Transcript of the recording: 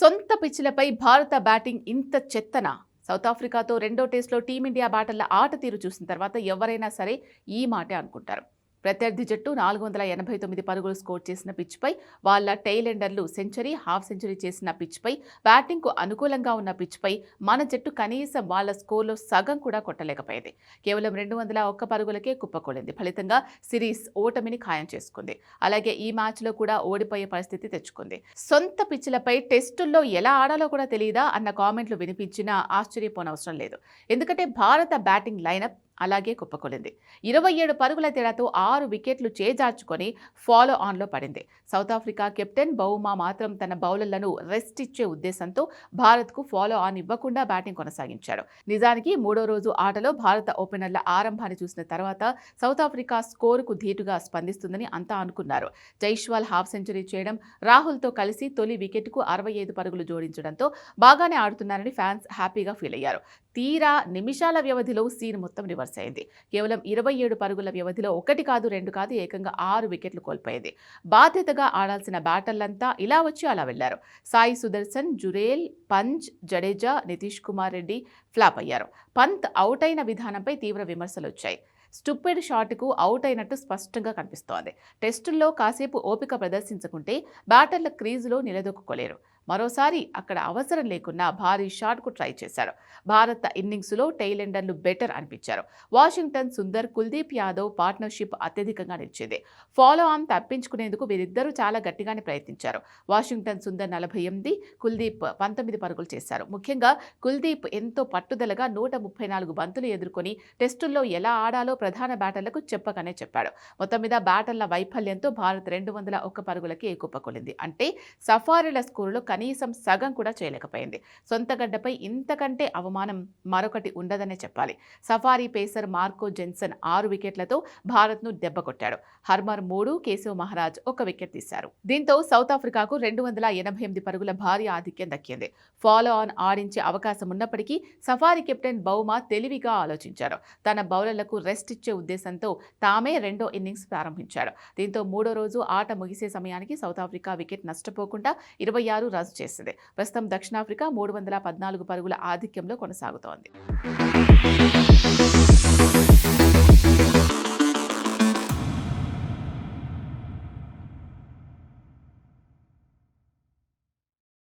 సొంత పిచ్లపై భారత బ్యాటింగ్ ఇంత చెత్తన? సౌత్ ఆఫ్రికాతో రెండో టెస్ట్లో టీమిండియా బ్యాటర్ల ఆట తీరు చూసిన తర్వాత ఎవరైనా సరే ఈ మాటే అనుకుంటారు. ప్రత్యర్థి జట్టు నాలుగు వందల ఎనభై తొమ్మిది పరుగులు స్కోర్ చేసిన పిచ్పై వాళ్ళ టైలెండర్లు సెంచరీ హాఫ్ సెంచరీ చేసిన పిచ్పై బ్యాటింగ్కు అనుకూలంగా ఉన్న పిచ్పై మన జట్టు కనీసం వాళ్ళ స్కోర్లో సగం కూడా కొట్టలేకపోయింది. కేవలం రెండు వందల ఒక్క పరుగులకే కుప్పకూలింది ఫలితంగా సిరీస్ ఓటమిని ఖాయం చేసుకుంది. అలాగే ఈ మ్యాచ్లో కూడా ఓడిపోయే పరిస్థితి తెచ్చుకుంది. సొంత పిచ్లపై టెస్టుల్లో ఎలా ఆడాలో కూడా తెలియదా అన్న కామెంట్లు వినిపించినా ఆశ్చర్యపోనవసరం లేదు. ఎందుకంటే భారత బ్యాటింగ్ లైనప్ అలాగే కుప్పకొలింది. ఇరవై ఏడు పరుగుల తేడాతో ఆరు వికెట్లు చేజార్చుకొని ఫాలో ఆన్లో పడింది. సౌత్ ఆఫ్రికా కెప్టెన్ బౌమా మాత్రం తన బౌలర్లను రెస్ట్ ఇచ్చే ఉద్దేశంతో భారత్కు ఫాలో ఆన్ ఇవ్వకుండా బ్యాటింగ్ కొనసాగించాడు. నిజానికి మూడో రోజు ఆటలో భారత ఓపెనర్ల ఆరంభాన్ని చూసిన తర్వాత సౌత్ ఆఫ్రికా స్కోరుకు ధీటుగా స్పందిస్తుందని అంతా అనుకున్నారు. జైష్వాల్ హాఫ్ సెంచరీ చేయడం రాహుల్తో కలిసి తొలి వికెట్కు అరవై ఐదు పరుగులు జోడించడంతో బాగానే ఆడుతున్నారని ఫ్యాన్స్ హ్యాపీగా ఫీల్ అయ్యారు. తీరా నిమిషాల వ్యవధిలో సీన్ మొత్తం రివర్స్ అయింది. కేవలం ఇరవై ఏడు పరుగుల వ్యవధిలో ఒకటి కాదు రెండు కాదు ఏకంగా ఆరు వికెట్లు కోల్పోయింది. బాధ్యతగా ఆడాల్సిన బ్యాటర్లంతా ఇలా వచ్చి అలా వెళ్ళారు సాయి సుదర్శన్ జురేల్ పంజ్ జడేజా నితీష్ కుమార్ రెడ్డి ఫ్లాప్ అయ్యారు. పంత్ అవుట్ అయిన విధానంపై తీవ్ర విమర్శలు వచ్చాయి. స్టూపిడ్ షాట్కు అవుట్ అయినట్టు స్పష్టంగా కనిపిస్తోంది. టెస్టుల్లో కాసేపు ఓపిక ప్రదర్శించకుంటే బ్యాటర్ల క్రీజులో నిలదొక్కుకోలేరు. మరోసారి అక్కడ అవసరం లేకున్నా భారీ షాట్కు ట్రై చేశారు. భారత ఇన్నింగ్స్లో టైలెండర్లు బెటర్ అనిపించారు. వాషింగ్టన్ సుందర్ కుల్దీప్ యాదవ్ పార్ట్నర్షిప్ అత్యధికంగా నిలిచింది. ఫాలో ఆన్ తప్పించుకునేందుకు వీరిద్దరూ చాలా గట్టిగానే ప్రయత్నించారు. వాషింగ్టన్ సుందర్ నలభై ఎనిమిది కుల్దీప్ పంతొమ్మిది పరుగులు చేశారు. ముఖ్యంగా కుల్దీప్ ఎంతో పట్టుదలగా నూట ముప్పై నాలుగు బంతులు ఎదుర్కొని టెస్టుల్లో ఎలా ఆడాలో ప్రధాన బ్యాటర్లకు చెప్పకనే చెప్పాడు. మొత్తం మీద బ్యాటర్ల వైఫల్యంతో భారత్ రెండు వందల ఒక్క పరుగులకి కుప్పకొలింది అంటే సఫారీల స్కోరులో కనీసం సగం కూడా చేయలేకపోయింది. సొంత గడ్డపై ఇంతకంటే అవమానం మరొకటి ఉండదనే చెప్పాలి. సఫారీ పేసర్ మార్కో జెన్సన్ ఆరు వికెట్లతో భారత్ను దెబ్బకొట్టాడు హర్మర్ మూడు కేశవ్ మహారాజ్ ఒక వికెట్ తీశారు. దీంతో సౌత్ ఆఫ్రికాకు రెండు వందల ఎనభై ఎనిమిది పరుగుల భారీ ఆధిక్యం దక్కింది. ఫాలో ఆన్ ఆడించే అవకాశం ఉన్నప్పటికీ సఫారీ కెప్టెన్ బౌమా తెలివిగా ఆలోచించారు తన బౌలర్లకు రెస్ట్ ఇచ్చే ఉద్దేశంతో తామే రెండో ఇన్నింగ్స్ ప్రారంభించాడు. దీంతో మూడో రోజు ఆట ముగిసే సమయానికి సౌత్ ఆఫ్రికా వికెట్ నష్టపోకుండా ఇరవై ఆరు రన్స్ చేసింది. ప్రస్తుతం దక్షిణాఫ్రికా మూడు వందల పద్నాలుగు పరుగుల ఆధిక్యంలో కొనసాగుతోంది.